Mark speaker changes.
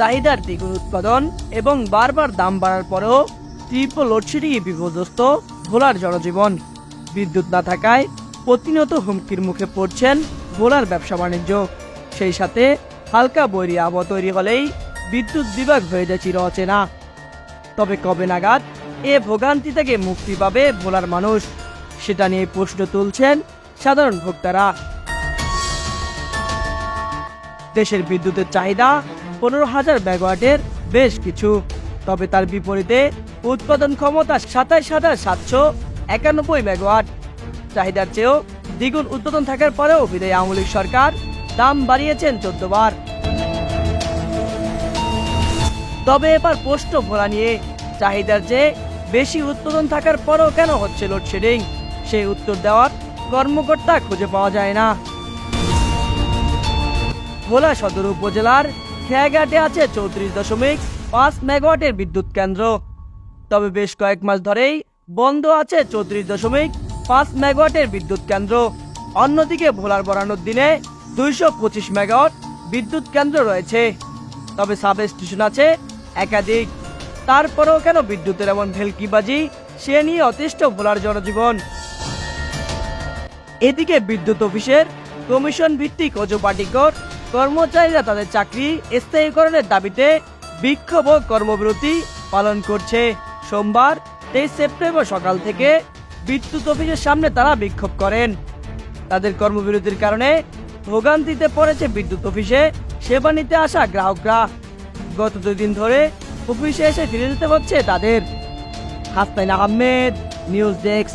Speaker 1: চাহিদার দ্বিগুণ উৎপাদন এবং বারবার দাম বাড়ার পরেও তীব্র লোডশেডিংয়ে বিপর্যস্ত ভোলার জনজীবন। বিদ্যুৎ না থাকায় প্রতিনিয়ত হুমকির মুখে পড়ছেন ভোলার ব্যবসা বাণিজ্য। সেই সাথে হালকা বৈরী আবহাওয়া তৈরি হলেই বিদ্যুৎ বিভাগ হয়ে যায় চির অচেনা। তবে কবে নাগাদ এ ভোগান্তি থেকে মুক্তি পাবে ভোলার মানুষ, সেটা নিয়ে প্রশ্ন তুলছেন সাধারণ ভোক্তারা। দেশের বিদ্যুতের চাহিদা পনেরো হাজার মেগাওয়াটের বেশ কিছু। তবে তার বিপরীতে উৎপাদন ক্ষমতা সাতাইশ হাজার সাতশো একানব্বই মেগাওয়াট। চাহিদার চেয়েও দ্বিগুণ উৎপাদন থাকার পরেও বিদায় আওয়ামী লীগ সরকার দাম বাড়িয়েছেন চোদ্দ বার। তবে এবার প্রশ্ন ভোলা নিয়ে, চাহিদার চেয়ে বেশি উৎপাদন থাকার পরও কেন হচ্ছে লোডশেডিং? সেই উত্তর দেওয়ার কর্মকর্তা খুঁজে পাওয়া যায় না। ভোলা সদর উপজেলার খেয়াঘাটে আছে চৌত্রিশ দশমিক পাঁচ মেগাওয়াটের বিদ্যুৎ কেন্দ্র। তবে বেশ কয়েক মাস ধরেই বন্ধ আছে চৌত্রিশ দশমিক পাঁচ মেগাওয়াটের বিদ্যুৎ কেন্দ্র। অন্যদিকে ভোলার বরানোর দিনে দুইশো পঁচিশ মেগাওয়াট বিদ্যুৎ কেন্দ্র রয়েছে। তবে সাব স্টেশন আছে একাধিক। তারপরেও কেন বিদ্যুতের এমন ভেলকিবাজি, সে নিয়ে অতিষ্ঠ ভোলার জনজীবন। এদিকে বিদ্যুৎ অফিসের কমিশন ভিত্তিক অজুপাটিকর কর্মচারীরা তাদের চাকরি স্থায়ীকরণের দাবিতে বিক্ষোভ ও কর্মবিরতি পালন করছে। সোমবার তেইশ সেপ্টেম্বর সকাল থেকে বিদ্যুৎ অফিসের সামনে তারা বিক্ষোভ করেন। তাদের কর্মবিরতির কারণে ভোগান্তিতে পড়েছে বিদ্যুৎ অফিসে সেবা নিতে আসা গ্রাহকরা। গত দুই দিন ধরে অফিসে এসে ফিরে যেতে হচ্ছে তাদের। Hasnain Ahmed, news desk